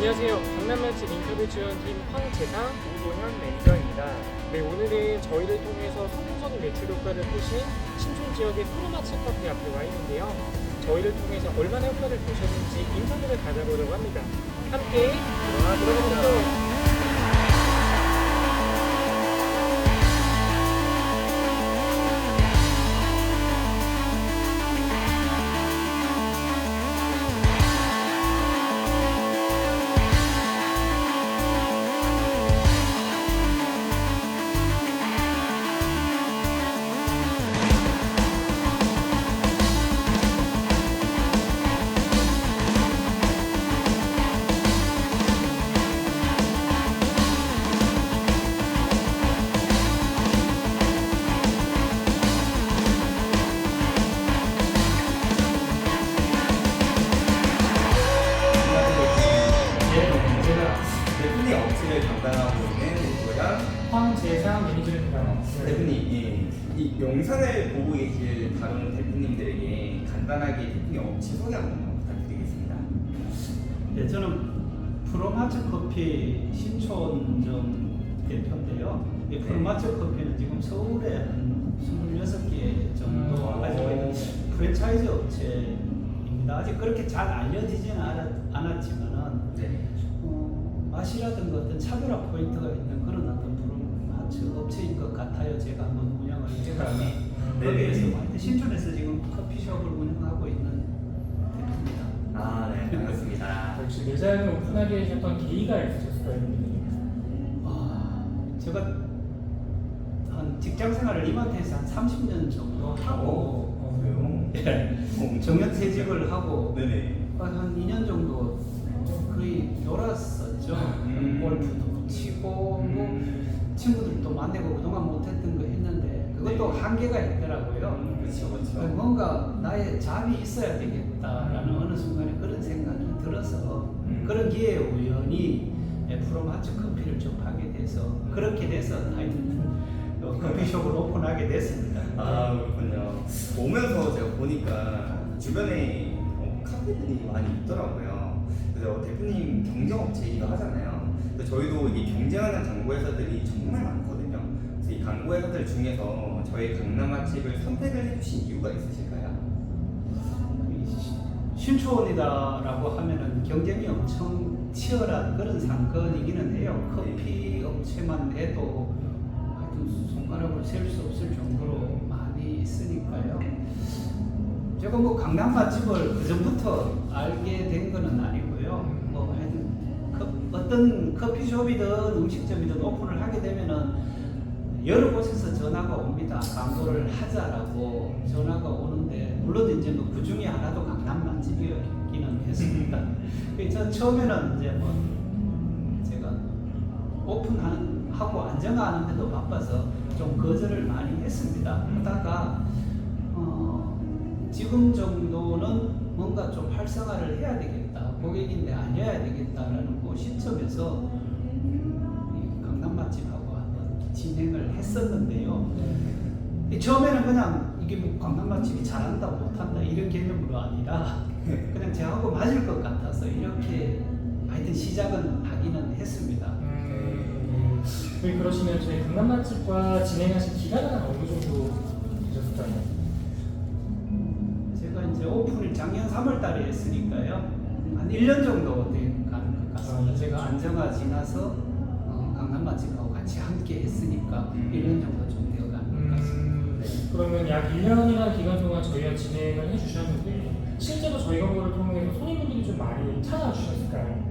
안녕하세요. 강남맛집 인터뷰 지원팀 황재상 오도현 매니저입니다. 네, 오늘은 저희를 통해서 성공적인 매출 효과를 보신 신촌 지역의 프로마치 카페 앞에 와 있는데요. 저희를 통해서 얼마나 효과를 보셨는지 인터뷰를 가져보려고 합니다. 함께 들어가 보시죠. 대표님 예, 이 영상을 보고 계실 다른 대표님들에게 간단하게 대표님 업체 소개 한번 부탁드리겠습니다. 네, 저는 프로마츠 커피 신촌점 대표인데요. 이 네. 프로마츠 커피는 지금 서울에 한 26개 정도 음. 가지고 있는 프랜차이즈 업체입니다. 아직 그렇게 잘 알려지지는 않았- 않았지만은 네. 어, 맛이라든가 어떤 차별화 포인트가 있는 그런 어떤 프로마츠 업체인 것 같아요. 제가 한번 운영을 해보니 네. 거기에서 하여튼 신촌에서 지금 커피숍을 운영하고 있는 대표입니다. 아, 네, 반갑습니다. 혹시 매장을 오픈하게 되셨던 계기가 있으셨을까요? 아, 제가 한 직장 생활을 이마트에서 한 30년 정도 하고 어, 그래요? 예, 어, 정년퇴직을 하고 네네. 한 2년 정도 거의 놀았었죠. 음. 골프도 치고 뭐 친구들도 만나고 그동안 못했던 거 했는데 그것도 네. 한계가 있더라고요. 그렇죠, 그렇죠. 뭔가 나의 잡이 있어야 되겠다라는 어느 순간에 그런 생각이 들어서 음. 그런 기회에 우연히 예, 프로마츠 커피를 접하게 돼서 그렇게 돼서 하여튼 어, 커피숍을 오픈하게 됐습니다. 아 그렇군요. 오면서 제가 보니까 주변에 어, 카페들이 많이 있더라고요. 그래서 대표님 경쟁업체이기도 하잖아요. 그래서 저희도 이게 경쟁하는 광고 회사들이 정말 많거든요. 그래서 이 광고 회사들 중에서 저희 강남 맛집을 선택을 해주신 이유가 있으실까요? 이 시- 신촌이다라고 하면은 경쟁이 엄청 치열한 그런 상권이기는 해요. 커피 업체만 해도 하여튼 손가락으로 셀 수 없을 정도로 많이 있으니까요. 제가 뭐 강남 맛집을 그 전부터 알게 된 거는 아니고요. 어떤 커피숍이든 음식점이든 오픈을 하게 되면은 여러 곳에서 전화가 옵니다. 광고를 하자라고 전화가 오는데 물론 이제 뭐 그 중에 하나도 강남 맛집이었기는 했습니다. 그래서 처음에는 이제 뭐 제가 오픈하는 하고 안정화하는데도 바빠서 좀 거절을 많이 했습니다. 하다가 어, 지금 정도는 뭔가 좀 활성화를 해야 되겠다. 고객인데 알려야 되겠다라는 그이 강남 맛집하고 한번 진행을 했었는데요. 이 처음에는 그냥 이게 뭐 강남 맛집이 잘한다 못한다 이런 개념으로 아니라 그냥 저하고 맞을 것 같아서 이렇게 하여튼 시작은 하기는 했습니다. 음, 네, 그러시면 저희 강남 맛집과 진행하신 기간은 어느 정도 되셨을까요? 제가 이제 오픈을 작년 3월 달에 했으니까요. 한 1년 정도 된 가는 것 같습니다. 아, 제가 안정화 지나서 어, 강남 맛집하고 같이 함께 했으니까 음. 1년 정도 좀 되어 가는 것 같습니다. 음, 그러면 약 1년이라는 기간 동안 저희가 진행을 해주셨는데 실제로 저희 광고를 통해서 손님분들이 좀 많이 찾아주셨을까요?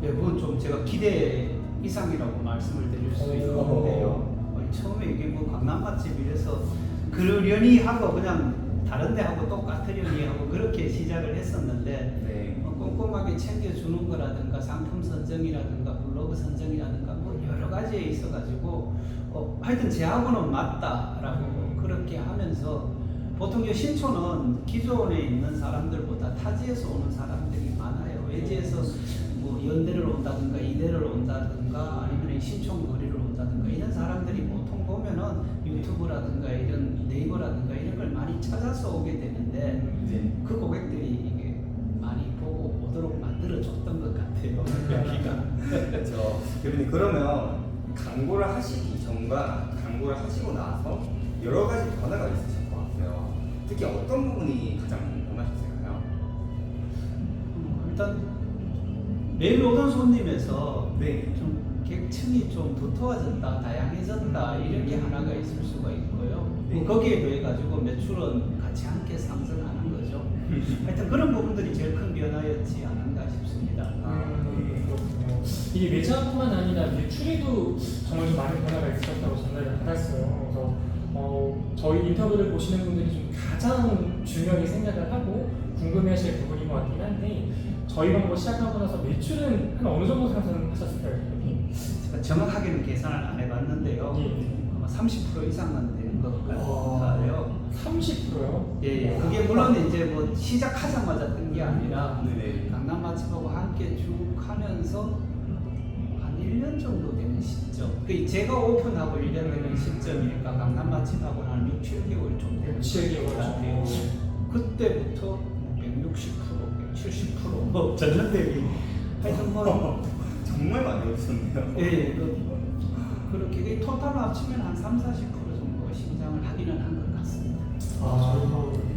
네, 그건 좀 제가 기대 이상이라고 말씀을 드릴 수 오. 있는데요. 어, 처음에 이게 뭐 강남 맛집이라서 그러려니 하고 그냥 다른 데 하고 똑같으려니 하고 그렇게 시작을 했었는데 네. 어, 꼼꼼하게 챙겨주는 거라든가 상품 선정이라든가 블로그 선정이라든가 뭐 여러 가지에 있어가지고 어, 하여튼 제하고는 맞다라고 그렇게 하면서 보통 이 신촌은 기존에 있는 사람들보다 타지에서 오는 사람들이 많아요. 외지에서 뭐 연대를 온다든가 이대를 온다든가 아니면 이 신촌 거리를 온다든가 이런 사람들이 보통 보면은 유튜브라든가 이런 네이버라든가 이런 걸 많이 찾아서 오게 되는데 네. 그 고객들이 이게 많이 보고 오도록 만들어줬던 것 같아요. 대표님 그러면 광고를 하시기 전과 광고를 하시고 나서 여러 가지 변화가 있으실 것 같아요. 특히 어떤 부분이 가장 변하셨을까요? 음, 일단 매일 오던 손님에서 네. 좀 계층이 좀 두터워졌다, 다양해졌다 이런 게 하나가 있을 수가 있고요. 네. 뭐 거기에 더해 가지고 매출은 같이 함께 상승하는 거죠. 하여튼 그런 부분들이 제일 큰 변화였지 않은가 싶습니다. 음, 그렇군요. 이게 매장뿐만 아니라 매출에도 정말 좀 많은 변화가 있었다고 전달을 받았어요. 그래서 어, 저희 인터뷰를 보시는 분들이 좀 가장 중요하게 생각을 하고 궁금해하실 부분인 것 같긴 한데 저희 방법 시작하고 나서 매출은 한 어느 정도 상승하셨을까요? 대표님? 제가 정확하게는 계산을 안 해봤는데요. 예. 아마 30% 이상은 되는 것 와. 같아요. 30%요? 예, 예. 그게 물론 이제 뭐 시작하자마자 뜬 게 아니라 네네. 강남 맛집하고 함께 쭉 하면서 한 1년 정도 되는 시점. 그 제가 오픈하고 1년 되는 시점이니까 강남 맛집하고는 한 6, 7개월 좀 되는 7개월 것 같아요. 그때부터 160%, 170%, 뭐 전년 대비 하여튼 뭐 정말 많이 오셨네요. 예, 예, 그, 그렇게 그 토탈로 합치면 한 3, 40% 정도 신장을 하기는 한 것 같습니다. 아,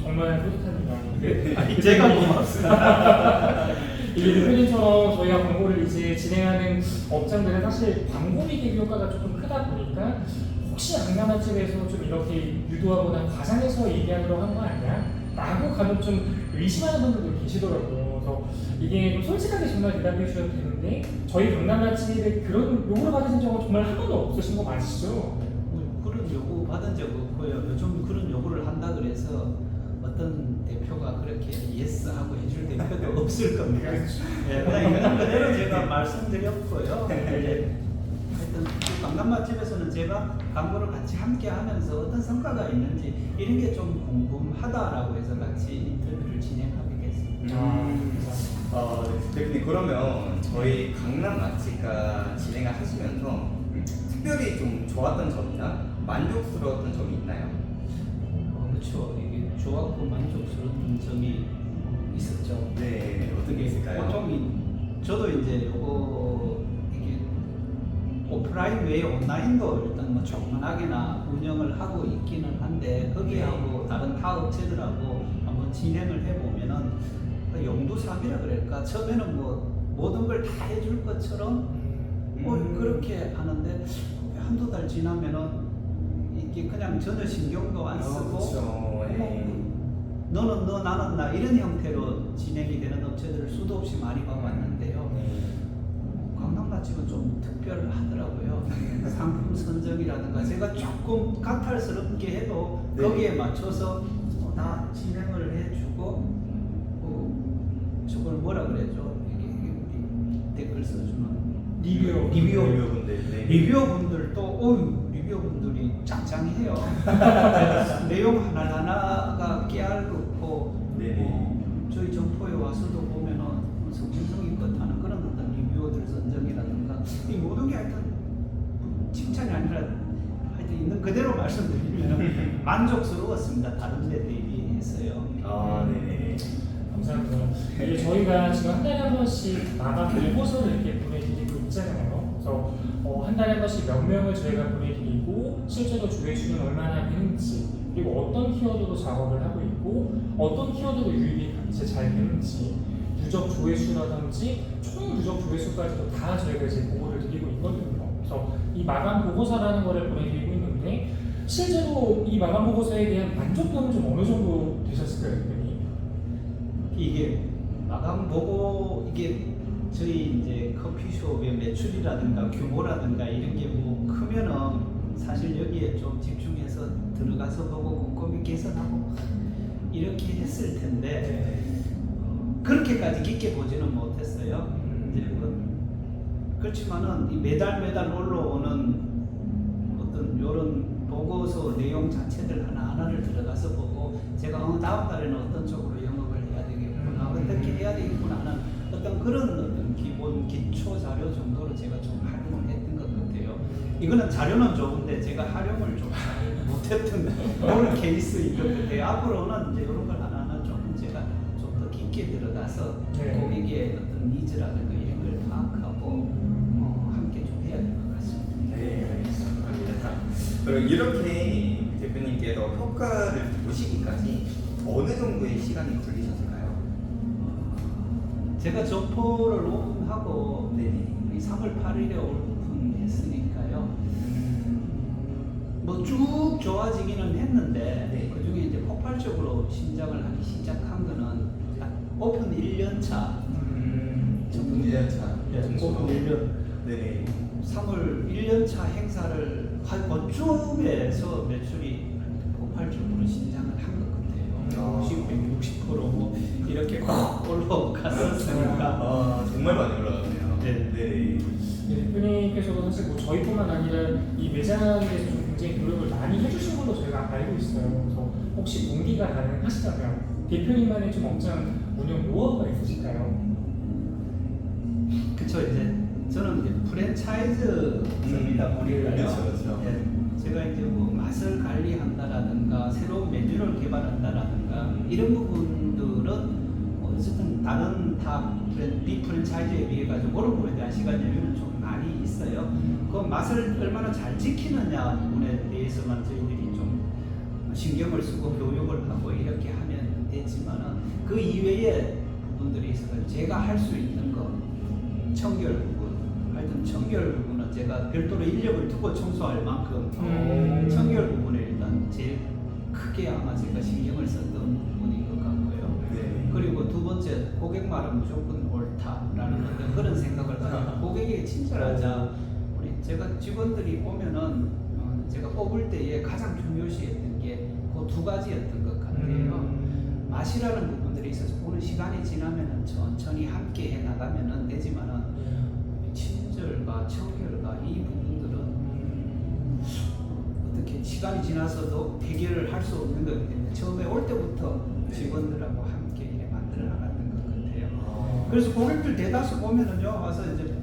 정말 뿌듯합니다. 아니, 제가 고맙습니다. 이게 대표님처럼 저희가 광고를 이제 진행하는 업장들은 사실 광고비 대비 효과가 조금 크다 보니까 혹시 강남 맛집에서 좀 이렇게 유도하거나 과장해서 얘기하려고 한 거 아니야? 라고 간혹 좀 의심하는 분들도 계시더라고요. 그래서 이게 좀 솔직하게 정말 대답해 주셔도 되는데 저희 강남 맛집에 그런 요구를 받으신 적은 정말 한 번도 없으신 거 맞으시죠? 뭐 그런 요구 받은 적 없고요. 요즘 그런 요구를 한다 그래서 어떤 대표가 그렇게 예스 하고 해줄 대표도 없을 겁니다. 예, 그냥 있는 그대로 제가 말씀드렸고요. 예, 하여튼 그 강남 맛집에서는 제가 광고를 같이 함께 하면서 어떤 성과가 있는지 이런 게 좀 궁금하다라고 해서 같이 인터뷰를 됐습니다. 음, 어, 네. 대표님 그러면 저희 강남 맛집가 진행을 하시면서 음, 특별히 좀 좋았던 점이나 만족스러웠던 점이 있나요? 어, 그렇죠. 이게 좋았고 만족스러운 점이 있었죠. 네, 어떤 게 있을까요? 보통 이- 저도 이제 요거 이게 오프라인 외에 온라인도 일단 뭐 조그만하게나 운영을 하고 있기는 한데 거기하고 다른 타 업체들하고 한번 진행을 해보면은 그 용두삼이라 그럴까 처음에는 뭐 모든 걸 다 해줄 것처럼 뭐 음. 그렇게 하는데 한두 달 지나면은 이게 그냥 전혀 신경도 안 아, 쓰고. 뭐 너는 너 나는 나 이런 형태로 진행이 되는 업체들을 수도 없이 많이 봐왔는데요. 네. 강남 맛집은 좀 특별하더라고요. 상품 선정이라든가 제가 조금 까탈스럽게 해도 네. 거기에 맞춰서 어, 다 진행을 해주고 어, 저걸 뭐라 우리 댓글 써주는 리뷰어. 리뷰어 리뷰어 분들. 네. 리뷰어 분들도 어유 리뷰어 분들이 짱짱해요. 내용 하나 하나가 깨알같고 네네. 어, 저희 점포에 와서도 보면은 성심성의껏 하는 그런 어떤 리뷰어들 선정이라든가 이 모든 게 하여튼 칭찬이 아니라 하여튼 있는 그대로 말씀드리면 만족스러웠습니다. 다른 데 대비해서요. 아, 네네. 감사합니다. 이게 저희가 지금 한 달에 한 번씩 마감 보고서를 이렇게 보내드리고 있잖아요. 그래서 어, 한 달에 한 번씩 몇 명을 저희가 보내드리고 실제로 조회수는 얼마나 되는지 그리고 어떤 키워드로 작업을 하고 있고 어떤 키워드로 유입이 같이 잘 되는지 누적 조회수라든지 총 누적 조회수까지도 다 저희가 이제 보고를 드리고 있거든요. 그래서 이 마감 보고서라는 거를 보내드리고 있는데 실제로 이 마감 보고서에 대한 만족도는 좀 어느 정도 되셨을까요, 대표님? 이게 마감 보고 이게 저희 이제 커피숍의 매출이라든가 규모라든가 이런 게 뭐 크면은 사실 여기에 좀 집중해서 들어가서 보고 꼼꼼히 개선하고 이렇게 했을 텐데 어, 그렇게까지 깊게 보지는 못했어요. 이제 그, 그렇지만은 이 매달 매달 올라오는 어떤 요런 보고서 내용 자체들 하나하나를 들어가서 보고 제가 어, 다음 달에는 어떤 쪽으로 이렇게 해야 되겠구나 하는 어떤 그런 어떤 기본 기초 자료 정도로 제가 좀 활용을 했던 것 같아요. 이거는 자료는 좋은데 제가 활용을 좀 못했던 그런 케이스인 것 같아요. 앞으로는 이제 이런 걸 하나하나 조금 제가 좀 더 깊게 들어가서 네. 고객의 어떤 니즈라든가 이런 걸 파악하고 어, 함께 좀 해야 될 것 같습니다. 네, 알겠습니다. 그럼 이렇게 대표님께서 효과를 보시기까지 어느 정도의 시간이 걸리셨을까요? 제가 점포를 오픈하고 네. 이 3월 8일에 오픈했으니까요. 음, 뭐쭉 좋아지기는 했는데 네. 그 중에 이제 폭발적으로 신장을 하기 시작한 거는 딱 오픈 1년 차 음, 전분 1년 차. 예, 오픈 1년 네. 3월 3월 1년 차 행사를 한 그쯤에서 매출이 폭발적으로 신장을 한것 같아요. 아. 60, 160%뭐 이렇게 확 올라갔었으니까 아, 정말 많이 올라갔네요. 네. 네. 네, 대표님께서도 사실 뭐 저희뿐만 아니라 이 매장에 대해서 좀 굉장히 노력을 많이 해주신 걸로 저희가 알고 있어요. 그래서 혹시 공개가 가능하시다면 대표님만의 좀 업장 운영 노하우가 있으실까요? 그쵸 이제 저는 이제 프랜차이즈입니다 음, 보니까요. 그렇죠, 그렇죠. 예, 제가 이제 뭐 맛을 관리한다라든가 새로운 메뉴를 개발한다라든가 이런 부분들은 뭐 어쨌든 다른 다 프랜, 비프랜차이즈에 비해 가지고 그런 부분에 대한 시간 여유는 좀 많이 있어요. 그 맛을 얼마나 잘 지키느냐 부분에 대해서만 저희들이 좀 신경을 쓰고 교육을 하고 이렇게 하면 되지만은 그 이외의 부분들이 있어서 제가 할 수 있는 거 청결 부분 하여튼 청결 부분 은 제가 별도로 인력을 두고 청소할 만큼 음. 청결 부분에 일단 제일 크게 아마 제가 신경을 썼던 부분인 것 같고요. 네. 그리고 두 번째 고객 말은 무조건 옳다라는 어떤 그런 생각을 가지고 고객에게 친절하자 우리 제가 직원들이 오면은 어, 제가 뽑을 때에 가장 중요시했던 게 그 두 가지였던 것 같아요. 음. 맛이라는 부분들이 있어서 오는 시간이 지나면은 천천히 함께 해 나가면은 되지만은 친절과 청결과 이 부분들은 어떻게 시간이 지나서도 해결을 할 수 없는 거기 때문에 처음에 올 때부터 네. 직원들하고 함께 이렇게 만들어 나갔던 것 같아요. 아, 그래서 고객들 대다수 보면은요 와서 이제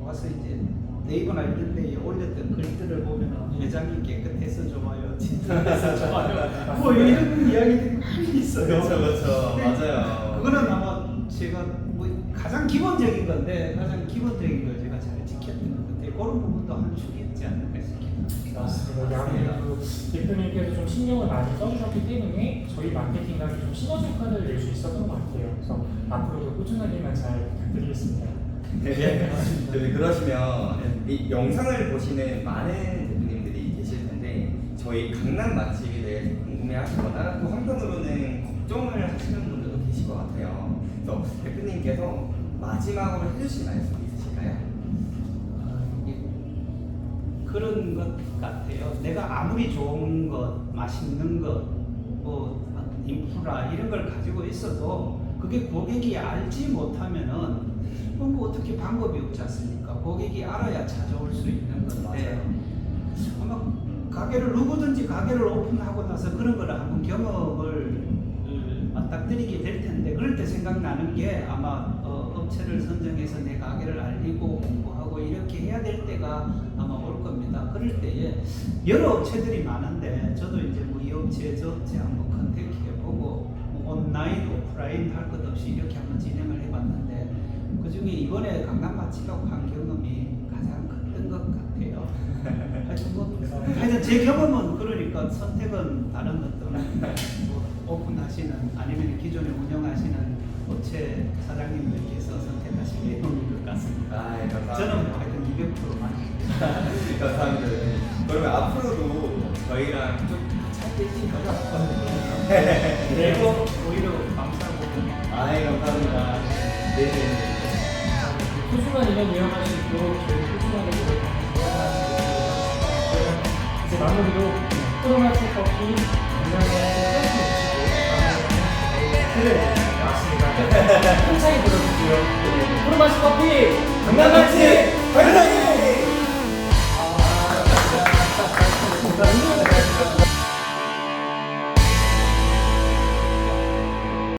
와서 이제 네이버나 이런 데에 올렸던 글들을 보면은 매장이 깨끗해서 좋아요, 진짜해서 좋아요, 뭐 이런 이야기들이 많이 있어요. 그렇죠, 그렇죠. 네. 맞아요. 그거는 아마 제가 뭐 가장 기본적인 건데 가장 기본적인 걸 제가 잘 지켰던 것 같아요. 그런 부분도 한 축이 있지 않을까 싶습니다. 맞습니다. 아무래도 대표님께서 좀 신경을 많이 써주셨기 때문에 저희 마케팅각이 좀 시너지 효과를 낼 수 있었던 것 같아요. 그래서 앞으로도 꾸준하게만 잘 부탁드리겠습니다. 네. 맞습니다. 네, 그러시면 이 영상을 보시는 많은 대표님들이 계실 텐데 저희 강남 맛집에 대해서 궁금해하시거나 또 한편으로는 걱정을 하시는 분들도 계실 것 같아요. 그래서 대표님께서 마지막으로 해주실 말씀 있으실까요? 아, 그런 것 같아요. 내가 아무리 좋은 것, 맛있는 것, 뭐 인프라 이런 걸 가지고 있어도 그게 고객이 알지 못하면은 뭐 어떻게 방법이 없지 않습니까? 고객이 알아야 찾아올 수 있는 건데 아마 가게를 누구든지 가게를 오픈하고 나서 그런 걸 한번 경험을 음, 맞닥뜨리게 될 때 생각나는 게 아마 어, 업체를 선정해서 내 가게를 알리고 홍보하고 이렇게 해야 될 때가 아마 올 겁니다. 그럴 때에 여러 업체들이 많은데 저도 이제 뭐 이 업체 저 업체 한번 컨택해보고 뭐 온라인 오프라인 할 것 없이 이렇게 한번 진행을 해봤는데 그 중에 이번에 강남 맛집하고 한 경험이 가장 컸던 것 같아요. 하여튼 뭐 하여튼 제 경험은 그러니까 선택은 다른 뭐 오픈하시는 아니면 기존에 운영하시는 업체 사장님들께서 선택하신 내용인 것 같습니다. 아, 예, 감사합니다. 저는 뭐 하여튼 200% 만족. 감사합니다. 네. 그러면 앞으로도 저희랑 좀 함께 해주실 거죠? 네. 그리고 오히려 감사하고 아, 예, 감사합니다. 네네. 소중한 인연 이어갈 수 있도록 저희 꾸준하게 노력하는 이제 마무리로 코로나 커피 건강에 네, 맞습니다. 힘차게 들어주고요. 맛이 커피